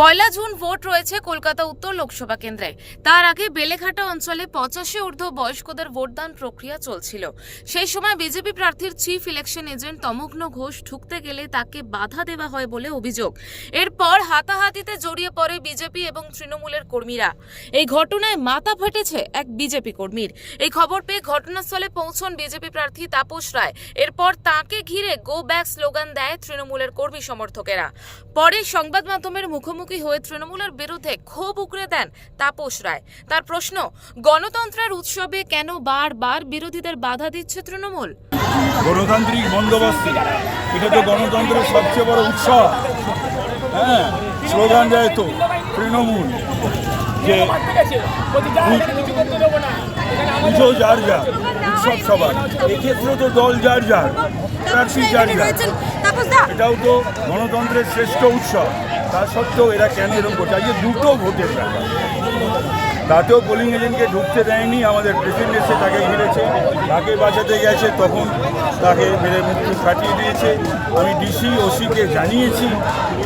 পয়লা June vote রয়েছে কলকাতা উত্তর লোকসভা কেন্দ্রে। তার আগে বেলেঘাটা অঞ্চলে পঁচাশি ঊর্ধ্ব বয়স্কদের ভোটদান প্রক্রিয়া চলছিল। সেই সময় বিজেপি প্রার্থীর chief election agent Tamaghna Ghosh ঢুকতে গেলে তাকে বাধা দেওয়া হয় বলে অভিযোগ। এরপর হাতাহাতিতে জড়িয়ে পড়ে বিজেপি এবং তৃণমূলের কর্মীরা। এই ঘটনায় মাথা ফেটেছে এক বিজেপি কর্মীর। এই খবর পেয়ে ঘটনাস্থলে পৌঁছন বিজেপি প্রার্থী তাপস রায়। এরপর তাকে ঘিরে গো ব্যাক স্লোগান দেয় তৃণমূলের কর্মী সমর্থকেরা। পরে সংবাদ মাধ্যমের মুখোমুখি হয়ে তৃণমূলের বিরুদ্ধে ক্ষোভ উগরে দেন তাপস রায়। তার প্রশ্ন গণতন্ত্রের উৎসবে কেন বারবার বিরোধীদের বাধা দিচ্ছে তৃণমূল? গণতান্ত্রিক বন্দোবস্ত এটা তো গণতন্ত্রের সবচেয়ে বড় উৎসব। হ্যাঁ স্লোগান দেয় তো তৃণমূল যে পুজো যার যার উৎসব সবার। এক্ষেত্রে তো দল যার যার প্রার্থী যার যার। এটাও তো গণতন্ত্রের শ্রেষ্ঠ উৎসব। তা সত্ত্বেও এরা কেন এরকম করছে? আজকে দুটো ভোটের ব্যাপার। তাতেও পোলিং এজেন্টকে ঢুকতে দেয়নি, আমাদের প্রেসিডেন্ট এসে তাকে ঘিরেছে। তাকে বাঁচাতে গেছে, তখন তাকে মেরে মৃত্যু কাটিয়ে দিয়েছে। আমি ডিসি ওসিকে জানিয়েছি,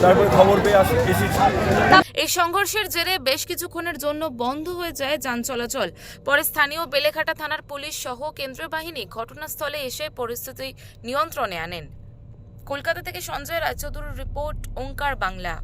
তারপরে খবর পেয়ে এসেছি। এই সংঘর্ষের জেরে বেশ কিছুক্ষণের জন্য বন্ধ হয়ে যায় যান চলাচল। পরে স্থানীয় বেলেঘাটা থানার পুলিশ সহ কেন্দ্রীয় বাহিনী ঘটনাস্থলে এসে পরিস্থিতি নিয়ন্ত্রণে আনেন। কলকাতা থেকে সঞ্জয় রায়চৌধুরীর রিপোর্ট, ওঙ্কার বাংলা।